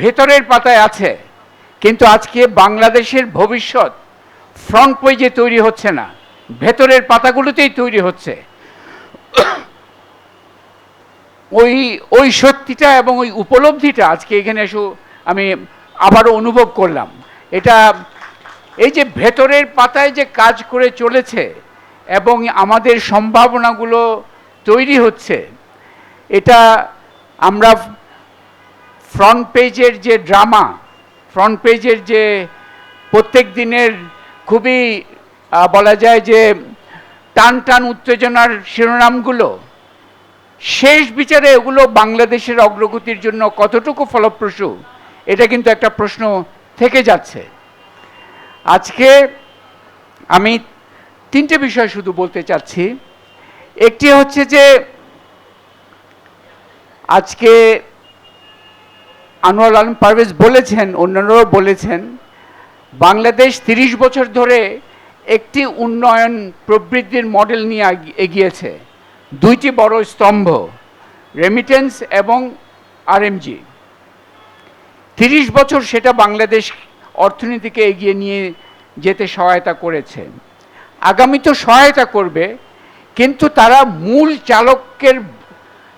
ভেতরের পাতায় আছে, কিন্তু আজকে বাংলাদেশের ভবিষ্যৎ ফ্রন্ট পেজে তৈরি হচ্ছে না, ভেতরের পাতাগুলোতেই তৈরি হচ্ছে। ওই ওই সত্যিটা এবং ওই উপলব্ধিটা আজকে এখানে এসে আমি আবারও অনুভব করলাম। এটা, এই যে ভেতরের পাতায় যে কাজ করে চলেছে এবং আমাদের সম্ভাবনাগুলো তৈরি হচ্ছে, এটা আমরা ফ্রন্ট পেজের যে ড্রামা ফ্রন্ট পেজের যে প্রত্যেক দিনের খুবই বলা যায় যে টান টান উত্তেজনার শিরোনামগুলো, শেষ বিচারে এগুলো বাংলাদেশের অগ্রগতির জন্য কতটুকু ফলপ্রসূ, এটা কিন্তু একটা প্রশ্ন থেকে যাচ্ছে। আজকে আমি তিনটে বিষয় শুধু বলতে চাচ্ছি। একটি হচ্ছে যে, আজকে আনোয়ার আলম পারভেজ বলেছেন, অন্যান্যরাও বলেছেন, বাংলাদেশ তিরিশ বছর ধরে একটি উন্নয়ন প্রবৃদ্ধির মডেল নিয়ে এগিয়েছে। দুইটি বড় স্তম্ভ রেমিটেন্স এবং আরএমজি তিরিশ বছর সেটা বাংলাদেশ অর্থনীতিকে এগিয়ে নিয়ে যেতে সহায়তা করেছে। আগামী তো সহায়তা করবে, কিন্তু তারা মূল চালকের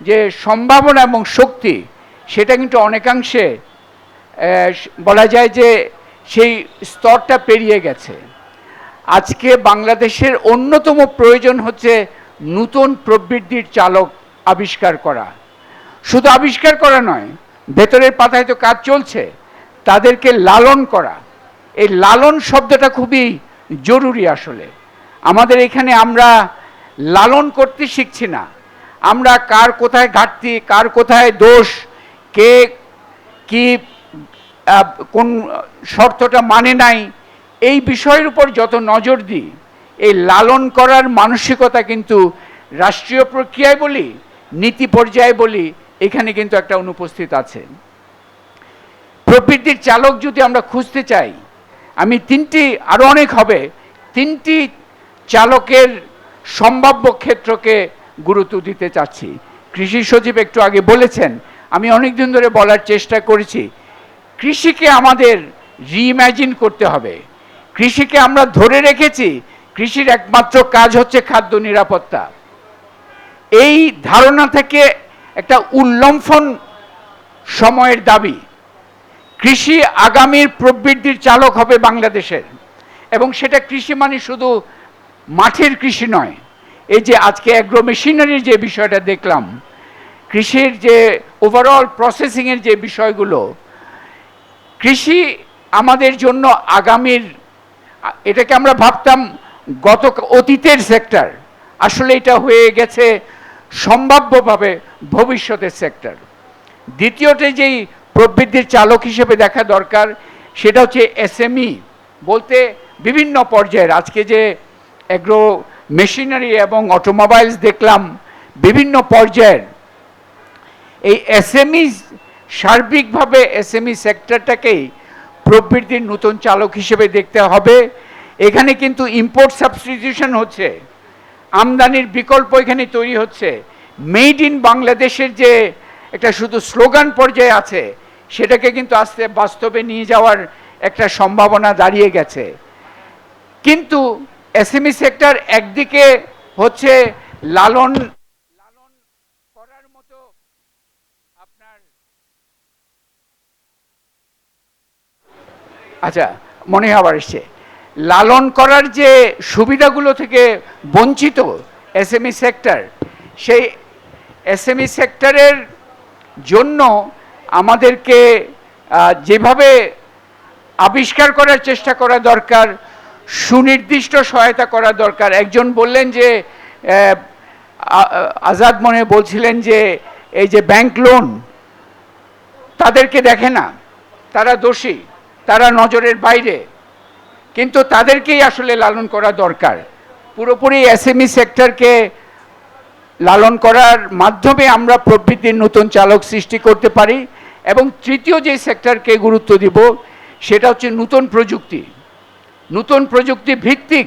যে সম্ভাবনা এবং শক্তি সেটা কিন্তু অনেকাংশে বলা যায় যে সেই স্তরটা পেরিয়ে গেছে। আজকে বাংলাদেশের অন্যতম প্রয়োজন হচ্ছে নতুন প্রবৃদ্ধির চালক আবিষ্কার করা। শুধু আবিষ্কার করা নয়, ভেতরের পাতায় তো কাজ চলছে, তাদেরকে লালন করা। এই লালন শব্দটা খুবই জরুরি আসলে। আমাদের এখানে আমরা লালন করতে শিখছি না। আমরা কার কোথায় ঘাটতি, কার কোথায় দোষ কে কি কোন শর্তটা মানে নাই, এই বিষয়ের উপর যত নজর দিই, এই লালন করার মানসিকতা কিন্তু রাষ্ট্রীয় প্রক্রিয়ায় বলি, নীতি পর্যায়ে বলি, এখানে কিন্তু একটা অনুপস্থিত আছে। প্রবৃদ্ধির চালক যদি আমরা খুঁজতে চাই, আমি তিনটি আরও অনেক হবে, তিনটি চালকের সম্ভাব্য ক্ষেত্রকে গুরুত্ব দিতে চাচ্ছি। কৃষি সচিব একটু আগে বলেছেন আমি অনেক দিন ধরে বলার চেষ্টা করেছি, কৃষিকে আমাদের রিইম্যাজিন করতে হবে। কৃষিকে আমরা ধরে রেখেছি, কৃষির একমাত্র কাজ হচ্ছে খাদ্য নিরাপত্তা। এই ধারণা থেকে একটা উল্লম্ফন সময়ের দাবি, কৃষি আগামীর প্রবৃদ্ধির চালক হবে বাংলাদেশের। এবং সেটা কৃষি মানে শুধু মাঠের কৃষি নয়, এই যে আজকে অ্যাগ্রো মেশিনারির যে বিষয়টা দেখলাম কৃষির যে ওভারঅল প্রসেসিংয়ের যে বিষয়গুলো, কৃষি আমাদের জন্য আগামীর, এটাকে আমরা ভাবতাম গত অতীতের সেক্টর আসলে এটা হয়ে গেছে সম্ভাব্যভাবে ভবিষ্যতের সেক্টর দ্বিতীয়তে যেই প্রবৃদ্ধির চালক হিসেবে দেখা দরকার, সেটা হচ্ছে এসএমই বলতে বিভিন্ন পর্যায়ের, আজকে যে অ্যাগ্রো মেশিনারি এবং অটোমোবাইলস দেখলাম, বিভিন্ন পর্যায়ের এই এসএমই সার্বিকভাবে এসএমই সেক্টরটাকেই প্রবৃদ্ধির নতুন চালক হিসেবে দেখতে হবে। এখানে কিন্তু ইম্পোর্ট সাবস্টিটিউশন হচ্ছে। আমদানির বিকল্প এখানে তৈরি হচ্ছে। মেড ইন বাংলাদেশের যে একটা শুধু স্লোগান পর্যায়ে আছে, সেটাকে কিন্তু আস্তে বাস্তবে নিয়ে যাওয়ার একটা সম্ভাবনা দাঁড়িয়ে গেছে। কিন্তু এসএমই সেক্টর একদিকে হচ্ছে লালন করার মতো আপনার আচ্ছা মনে আবার এসছে। লালন করার যে সুবিধাগুলো থেকে বঞ্চিত এসএমই সেক্টর, সেই এসএমই সেক্টরের জন্য আমাদেরকে যেভাবে আবিষ্কার করার চেষ্টা করা দরকার, সুনির্দিষ্ট সহায়তা করা দরকার। একজন বললেন যে আজাদ মনে বলছিলেন যে, এই যে ব্যাংক লোন, তাদেরকে দেখে না, তারা দোষী। তারা নজরের বাইরে। কিন্তু তাদেরকেই আসলে লালন করা দরকার। পুরোপুরি এসএমই সেক্টরকে লালন করার মাধ্যমে আমরা প্রবৃদ্ধির নতুন চালক সৃষ্টি করতে পারি এবং তৃতীয় যে সেক্টরকে গুরুত্ব দিব, সেটা হচ্ছে নতুন প্রযুক্তি। নতুন প্রযুক্তি ভিত্তিক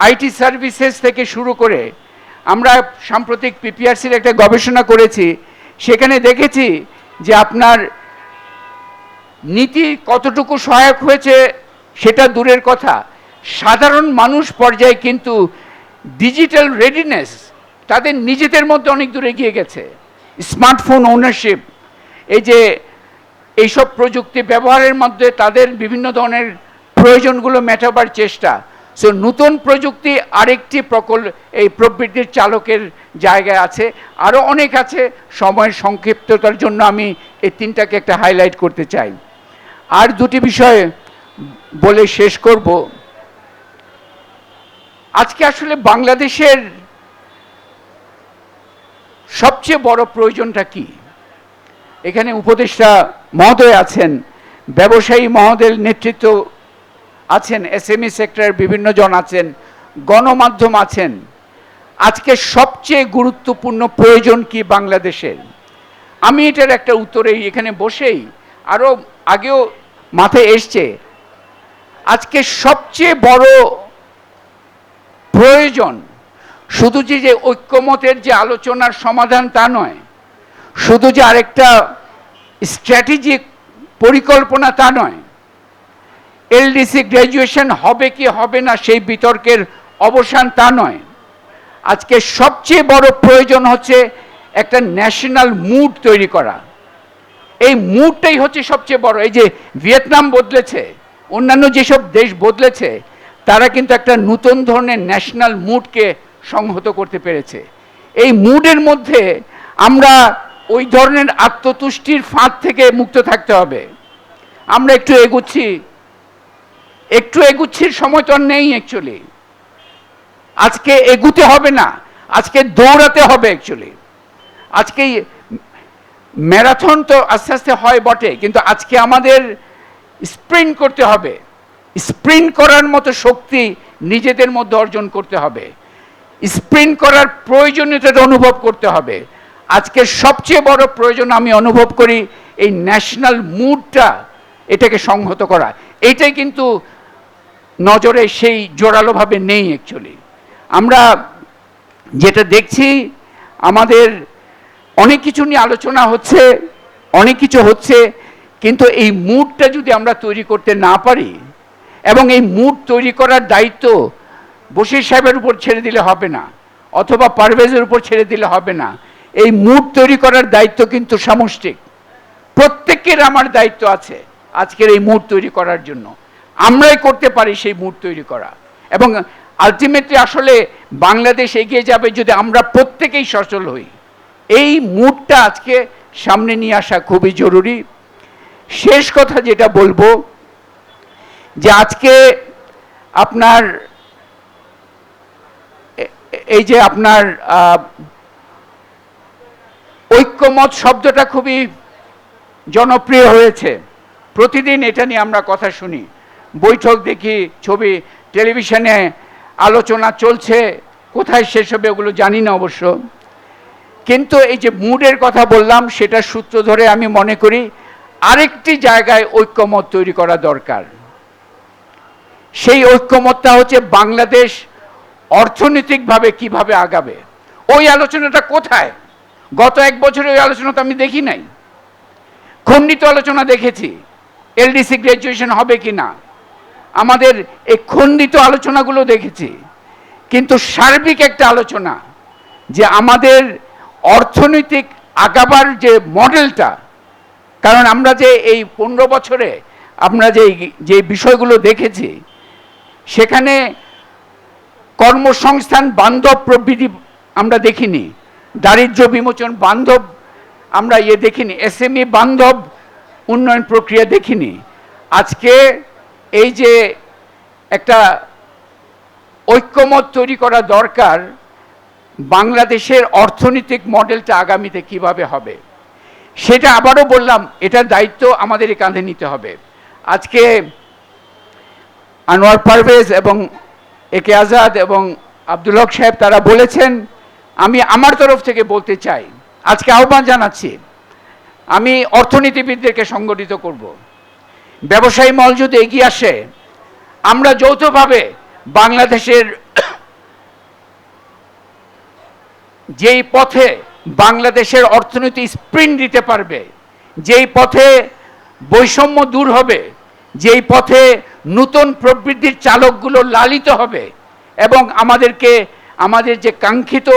আইটি সার্ভিসেস থেকে শুরু করে আমরা সাম্প্রতিক পিপিআরসির একটা গবেষণা করেছি, সেখানে দেখেছি যে আপনার নীতি কতটুকু সহায়ক হয়েছে সেটা দূরের কথা। সাধারণ মানুষ পর্যায়ে কিন্তু ডিজিটাল রেডিনেস তাদের নিজেদের মধ্যে অনেক দূরে গিয়ে গেছে। স্মার্টফোন ওনারশিপ এই যে এইসব প্রযুক্তি ব্যবহারের মধ্যে তাদের বিভিন্ন ধরনের প্রয়োজনগুলো মেটাবার চেষ্টা। সো নতুন প্রযুক্তি আরেকটি প্রকল্প এই প্রবৃত্তির চালকের জায়গায় আছে। আরও অনেক আছে। সময়ের সংক্ষিপ্ততার জন্য আমি এই তিনটাকে একটা হাইলাইট করতে চাই। আর দুটি বিষয় বলে শেষ করব। আজকে আসলে বাংলাদেশের সবচেয়ে বড় প্রয়োজনটা কি? এখানে উপদেষ্টা মহোদয় আছেন, ব্যবসায়ী মহোদয়ের নেতৃত্ব আছেন এসএমই সেক্টরের বিভিন্ন জন আছেন, গণমাধ্যম আছেন। আজকে সবচেয়ে গুরুত্বপূর্ণ প্রয়োজন কি বাংলাদেশের? আমি এটার একটা উত্তরে এখানে বসেই আরও আগেও মাথায় এসছে। আজকে সবচেয়ে বড় প্রয়োজন শুধু যে যে ঐক্যমতের যে আলোচনার সমাধান তা নয়, শুধু যে আরেকটা স্ট্র্যাটেজিক পরিকল্পনা তা নয়, এলডিসি গ্র্যাজুয়েশন হবে কি হবে না সেই বিতর্কের অবসান তা নয়। আজকে সবচেয়ে বড় প্রয়োজন হচ্ছে একটা ন্যাশনাল মুড তৈরি করা। এই মুডটাই হচ্ছে সবচেয়ে বড়। এই যে ভিয়েতনাম বদলেছে, অন্যান্য যেসব দেশ বদলেছে, তারা কিন্তু একটা নতুন ধরনের ন্যাশনাল মুডকে সংহত করতে পেরেছে। এই মুডের মধ্যে আমরা ওই ধরনের আত্মতুষ্টির ফাঁদ থেকে মুক্ত থাকতে হবে। আমরা একটু এগুচ্ছি। একটু এগুচ্ছির সময় তো নেই অ্যাকচুয়ালি আজকে এগুতে হবে না, আজকে দৌড়াতে হবে অ্যাকচুয়ালি আজকে ম্যারাথন তো আস্তে আস্তে হয় বটে, কিন্তু আজকে আমাদের স্প্রিন্ট করতে হবে। স্প্রিন্ট করার মতো শক্তি নিজেদের মধ্যে অর্জন করতে হবে। স্প্রিন্ট করার প্রয়োজনীয়তা অনুভব করতে হবে। আজকে সবচেয়ে বড় প্রয়োজন আমি অনুভব করি এই ন্যাশনাল মুডটা, এটাকে সংহত করা। এটাই কিন্তু নজরে সেই জোরালোভাবে নেই অ্যাকচুয়ালি আমরা যেটা দেখছি, আমাদের অনেক কিছু নিয়ে আলোচনা হচ্ছে, অনেক কিছু হচ্ছে, কিন্তু এই মুডটা যদি আমরা তৈরি করতে না পারি, এবং এই মুড তৈরি করার দায়িত্ব বশির সাহেবের উপর ছেড়ে দিলে হবে না, অথবা পারভেজের উপর ছেড়ে দিলে হবে না, এই মুড তৈরি করার দায়িত্ব কিন্তু সামষ্টিক। প্রত্যেকের আমার দায়িত্ব আছে আজকের এই মুড তৈরি করার জন্য। আমরাই করতে পারি সেই মুড তৈরি করা। এবং আলটিমেটলি আসলে বাংলাদেশ এগিয়ে যাবে যদি আমরা প্রত্যেকেই সচল হই। এই মুডটা আজকে সামনে নিয়ে আসা খুবই জরুরি। শেষ কথা যেটা বলব, যে আজকে আপনার, এই যে আপনার ঐক্যমত শব্দটা খুবই জনপ্রিয় হয়েছে। প্রতিদিন এটা নিয়ে আমরা কথা শুনি। বৈঠক দেখি, ছবি, টেলিভিশনে আলোচনা চলছে, কোথায় শেষ হবে ওগুলো জানি না অবশ্য। কিন্তু এই যে মুডের কথা বললাম, সেটা সূত্র ধরে আমি মনে করি আরেকটি জায়গায় ঐক্যমত তৈরি করা দরকার। সেই ঐক্যমতটা হচ্ছে বাংলাদেশ অর্থনৈতিকভাবে কীভাবে আগাবে? ওই আলোচনাটা কোথায়? গত এক বছরে ওই আলোচনা তো আমি দেখি নাই। খণ্ডিত আলোচনা দেখেছি, এলডিসি গ্র্যাজুয়েশন হবে কি না আমাদের এই খণ্ডিত আলোচনাগুলো দেখেছি। কিন্তু সার্বিক একটা আলোচনা যে আমাদের অর্থনৈতিক আগাবার যে মডেলটা, কারণ আমরা যে এই পনেরো বছরে আমরা যে যে বিষয়গুলো দেখেছি, সেখানে কর্মসংস্থান, বান্ধব প্রবৃত্তি আমরা দেখিনি দারিদ্র্য বিমোচন, বান্ধব আমরা ইয়ে দেখিনি, এসএমই বান্ধব উন্নয়ন প্রক্রিয়া দেখিনি। আজকে এই যে একটা ঐক্যমত তৈরি করা দরকার বাংলাদেশের অর্থনৈতিক মডেলটা আগামীতে কীভাবে হবে? সেটা আবারও বললাম, এটার দায়িত্ব আমাদের কাঁধে নিতে হবে। আজকে আনোয়ার পারভেজ এবং একে আজাদ এবং আব্দুল হক সাহেব তারা বলেছেন, আমি আমার তরফ থেকে বলতে চাই, আজকে আহ্বান জানাচ্ছি, আমি অর্থনীতিবিদদেরকে সংগঠিত করব। ব্যবসায়ী মল যদি এগিয়ে আসে, আমরা যৌথভাবে বাংলাদেশের যেই পথে বাংলাদেশের অর্থনীতি স্প্রিন্ট দিতে পারবে, যেই পথে বৈষম্য দূর হবে, যেই পথে নতুন প্রবৃদ্ধির চালকগুলো লালিত হবে এবং আমাদেরকে, আমাদের যে কাঙ্ক্ষিত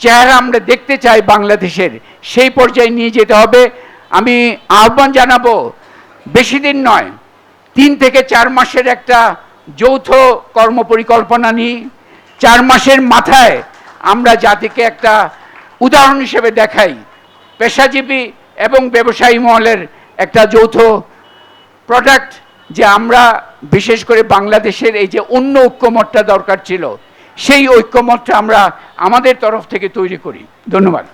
চেহারা আমরা দেখতে চাই বাংলাদেশের, সেই পর্যায়ে নিয়ে যেতে হবে। আমি আহ্বান জানাব, বেশি দিন নয়, তিন থেকে চার মাসের একটা যৌথ কর্মপরিকল্পনা নিই চার মাসের মাথায় আমরা জাতিকে একটা উদাহরণ হিসেবে দেখাই। পেশাজীবী এবং ব্যবসায়ী মহলের একটা যৌথ প্রোডাক্ট যে আমরা বিশেষ করে বাংলাদেশের এই যে অন্য ঐক্যমতটা দরকার ছিল, সেই ঐক্যমতটা আমরা আমাদের তরফ থেকে তৈরি করি। ধন্যবাদ।